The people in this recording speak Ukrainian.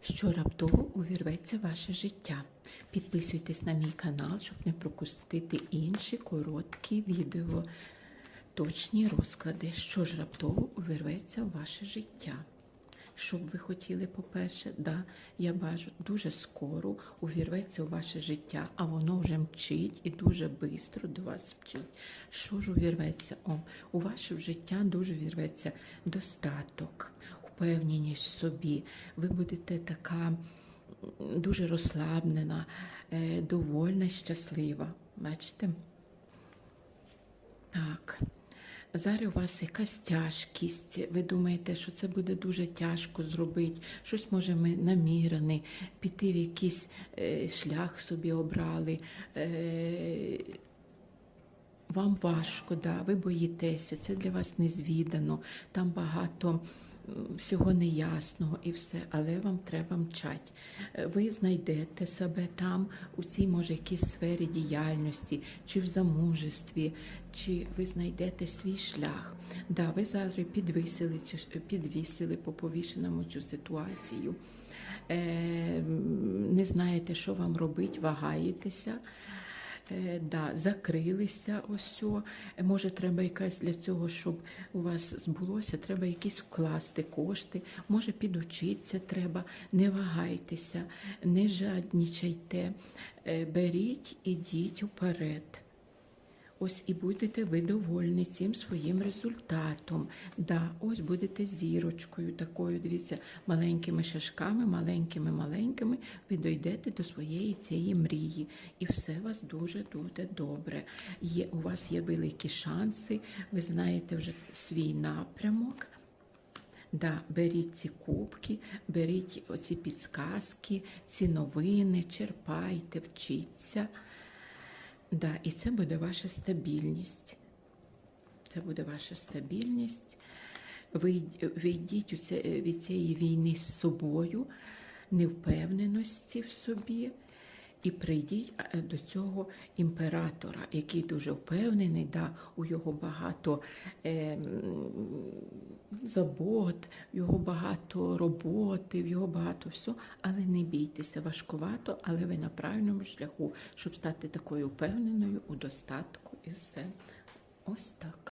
що раптово увірветься ваше життя. Підписуйтесь на мій канал, щоб не пропустити інші короткі відео, точні розклади, що ж раптово увірветься в ваше життя. Що б ви хотіли, по-перше, да, я бачу, дуже скоро увірветься у ваше життя, а воно вже мчить і дуже швидко до вас мчить. Що ж увірветься? О, у ваше життя дуже вірветься достаток, впевненість в собі. Ви будете така дуже розслаблена, е, довольна, щаслива. Бачите? Так. Зараз у вас якась тяжкість, ви думаєте, що це буде дуже тяжко зробити, щось може ми намірений, піти в якийсь е, шлях собі обрали. Е, вам важко, да, ви боїтеся, це для вас незвідано, там багато всього неясного і все, але вам треба мчать. Е, Ви знайдете себе там, у цій, може, якійсь сфері діяльності, чи в замужестві, чи ви знайдете свій шлях. Да, ви зараз підвисили, підвісили по повішеному цю ситуацію. Е, не знаєте, що вам робити, вагаєтеся. Е, да, закрилися ось. Е, Може, треба якась для цього, щоб у вас збулося, треба якісь вкласти кошти, може підучитися треба. Не вагайтеся, не жаднічайте, Е, беріть, ідіть уперед. Ось і будете ви довольні цим своїм результатом. Да, ось будете зірочкою такою, дивіться, маленькими шашками, маленькими, маленькими, ви дойдете до своєї цієї мрії. І все у вас дуже буде добре. Є, у вас є великі шанси, ви знаєте вже свій напрямок. Да, беріть ці кубки, беріть оці підсказки, ці новини, черпайте, вчіться. Да, і це буде ваша стабільність. Це буде ваша стабільність. Вийдіть від цієї війни з собою, невпевненості в собі, і прийдіть е, до цього імператора, який дуже впевнений, да, у його багато е, забот, його багато роботи, в його багато всього, але не бійтеся, важкувато, але ви на правильному шляху, щоб стати такою впевненою у достатку і все. Ось так.